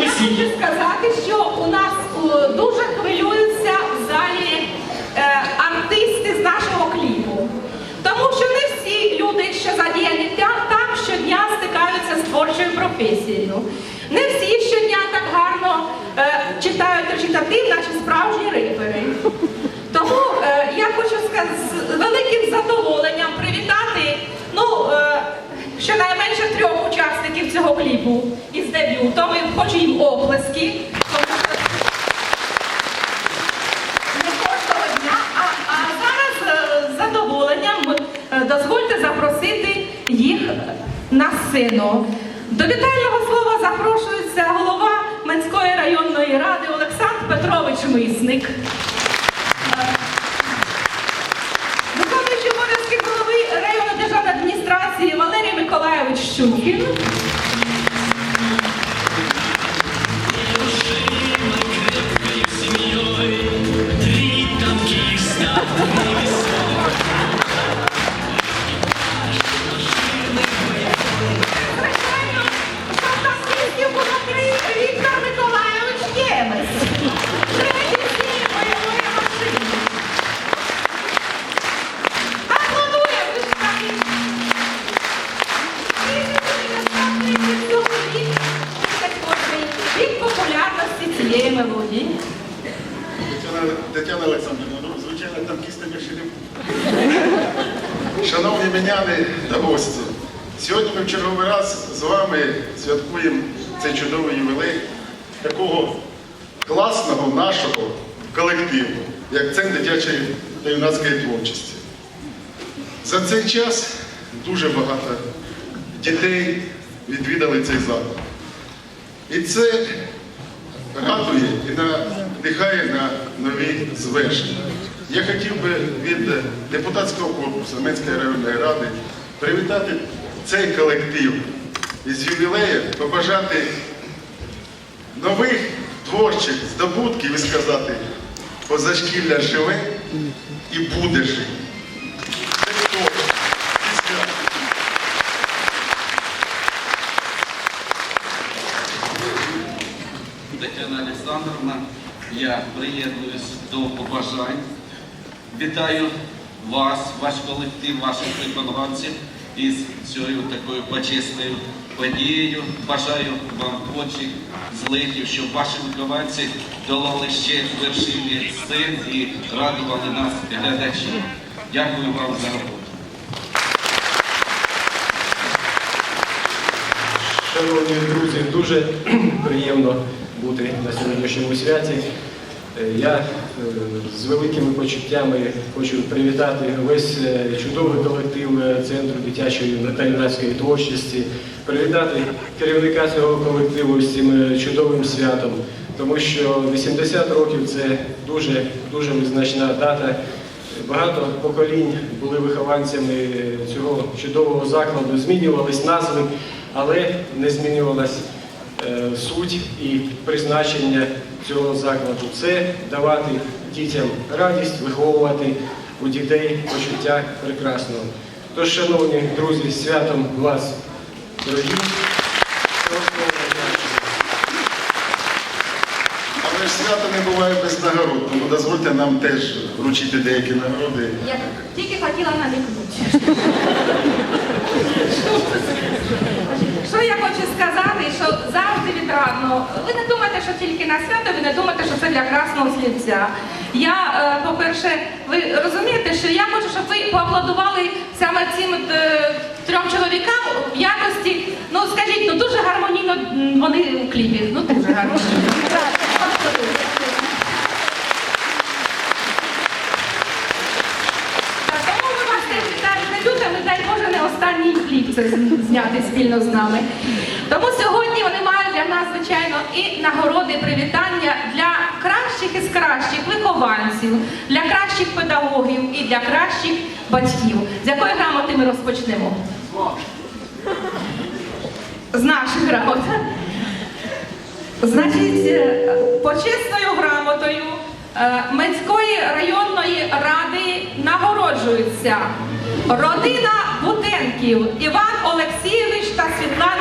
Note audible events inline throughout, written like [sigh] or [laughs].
я хочу сказати, що у нас дуже хвилюються в залі е, артисти з нашого кліпу. Тому що не всі люди, що задіяні там, щодня стикаються з творчою професією. Не всі щодня так гарно е, читають речитатив, наче справжні рипери. Тому е, я хочу сказати з великим задоволенням привітати ну, е, щонайменше трьох учасників цього кліпу дебютом. І хочу їм оплески. тому не кожного дня. А, а зараз е, з задоволенням е, дозвольте запросити їх на сцену. До вітального слова запрошується голова Менської районної ради Олександр Петрович Мисник. Виконуючий обов'язки голови районної державної адміністрації Валерій Миколайович Щукін. Чудовий ювілей такого класного нашого колективу, як Центр дитячої та юнацької творчості. За цей час дуже багато дітей відвідали цей заклад. І це радує і надихає на нові звершення. Я хотів би від депутатського корпусу Менської районної ради привітати цей колектив із ювілеєм, побажати нових творчих здобутків і сказати, позашкілля живе і буде жити. Тетяна Олександровна, я приєднуюсь до побажань. Вітаю вас, ваш колектив, ваших виконавців із цією такою почесною подією. Бажаю вам творчих злетів, щоб ваші виконавці долали ще вершини сцен і радували нас глядачі. Дякую вам за роботу. Шановні друзі, дуже приємно бути на сьогоднішньому святі. Е, Я е, з великими почуттями хочу привітати весь е, чудовий колектив Центру дитячої та юнацької творчості, привітати керівника цього колективу з цим е, чудовим святом, тому що 80 років це дуже, дуже визначна дата. Багато поколінь були вихованцями цього чудового закладу, змінювались назви, але не змінювалась е, суть і призначення цього закладу. Це давати дітям радість, виховувати у дітей почуття прекрасного. Тож, шановні друзі, святом вас, дорогі. Але ж свято не буває без нагород, тому дозвольте нам теж вручити деякі нагороди. Я тільки хотіла намікнути. [laughs] Що я хочу сказати, що завжди відрадно. Ви не думаєте, що тільки на свято, ви не думайте, що це для красного слівця. Я, е, по-перше, ви розумієте, що я хочу, щоб ви поаплодували саме цим е, трьом чоловікам в якості, ну скажіть, ну дуже гармонійно вони у кліпі. Ну дуже гармонійно. Так, Тому ми вас теж вітаємо з дебютами, дай Боже, не останній кліп це зняти спільно з нами. Тому сьогодні вони мають для нас, звичайно, і нагороди, привітання для кращих із кращих вихованців, для кращих педагогів і для кращих батьків. З якої грамоти ми розпочнемо? З наших грамот. Значить, е, почесною грамотою е, Менської районної ради нагороджуються родина Бутенків Іван Олексійович та Світлана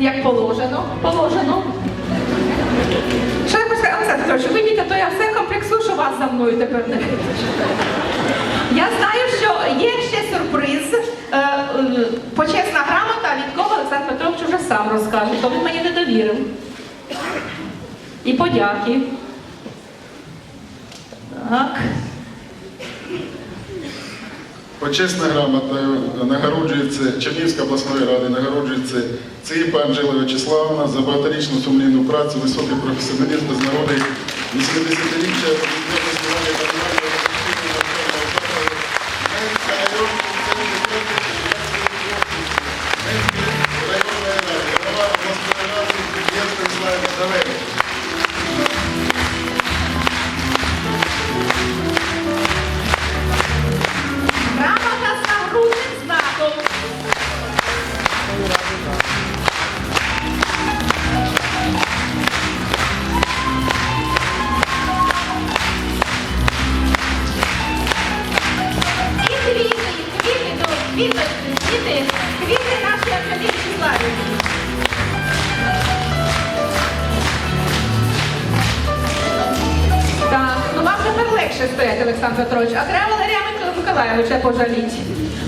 як положено. Положено. Що я хочу сказати, Олександр Петрович, видіти, то я все комплексую, що вас за мною тепер не. Я знаю, що є ще сюрприз. Е, е, Почесна грамота, від кого Олександр Петрович вже сам розкаже, то він мені не довірив. І подяки. Так. Почесна грамотою нагороджується Чернівська обласної ради, нагороджується Ципа Анжела Вячеславовна за багаторічну сумлінну працю, високий професіоналізм без з нагоди 80-річчя легше стояти, Олександр Петрович, а треба Валерія Микола- Миколайовича пожаліти.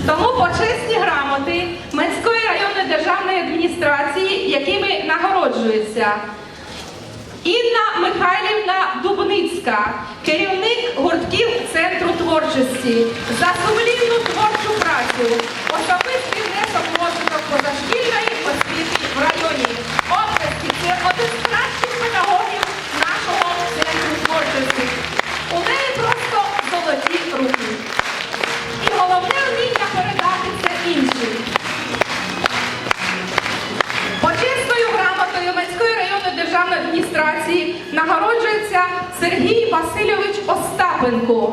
Тому почесні грамоти Менської районної державної адміністрації, якими нагороджується Інна Михайлівна Дубницька, керівник гуртків Центру творчості, за сумлінну творчу працю, Остапенко,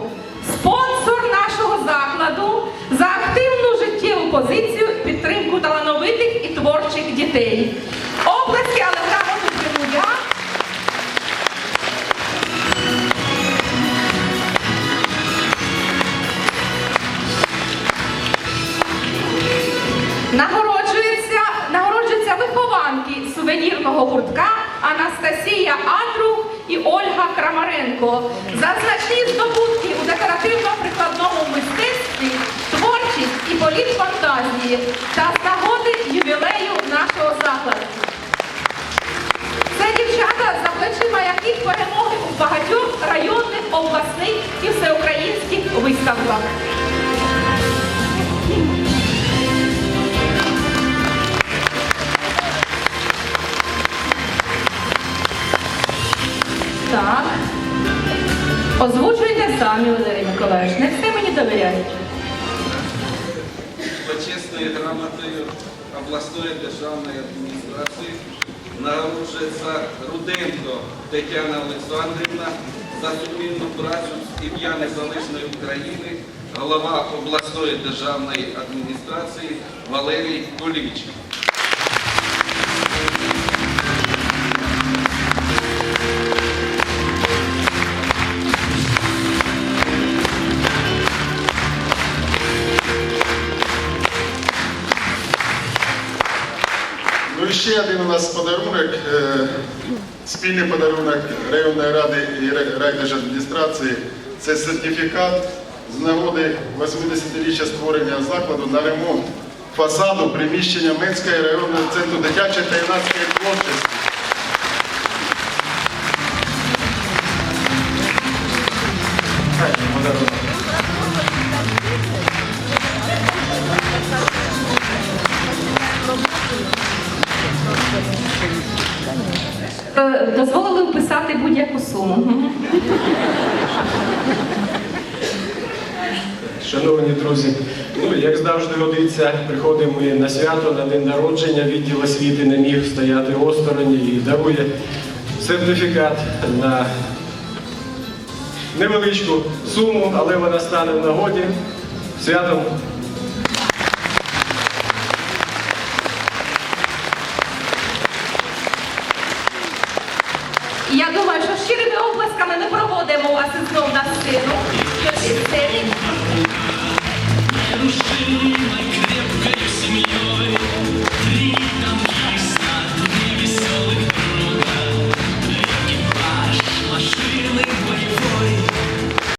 і фантазії та з ювілею нашого закладу. Це дівчата, за плечима яких перемоги у багатьох районних, обласних і всеукраїнських виставках. Так. Озвучуйте самі, Валерій Миколаївич. Не все мені довіряють. Почесною грамотою обласної державної адміністрації нагороджується Руденко Тетяна Олександрівна за сумлінну працю з ім'я Незалежної України, голова обласної державної адміністрації Валерій Куліч. І ще один у нас подарунок, е, спільний подарунок районної ради і рай- райдержадміністрації. Це сертифікат з нагоди 80-річчя створення закладу на ремонт фасаду приміщення Минської районного центру дитячої та юнацької творчості. Будь-яку суму. Шановні друзі, ну як завжди годиться, приходимо ми на свято, на день народження, відділ освіти не міг стояти осторонь і дарує сертифікат на невеличку суму, але вона стане в нагоді. Святом я думаю, оплесками ми проводимо вас знов на сцену. Души моей крепкой семьей, три я.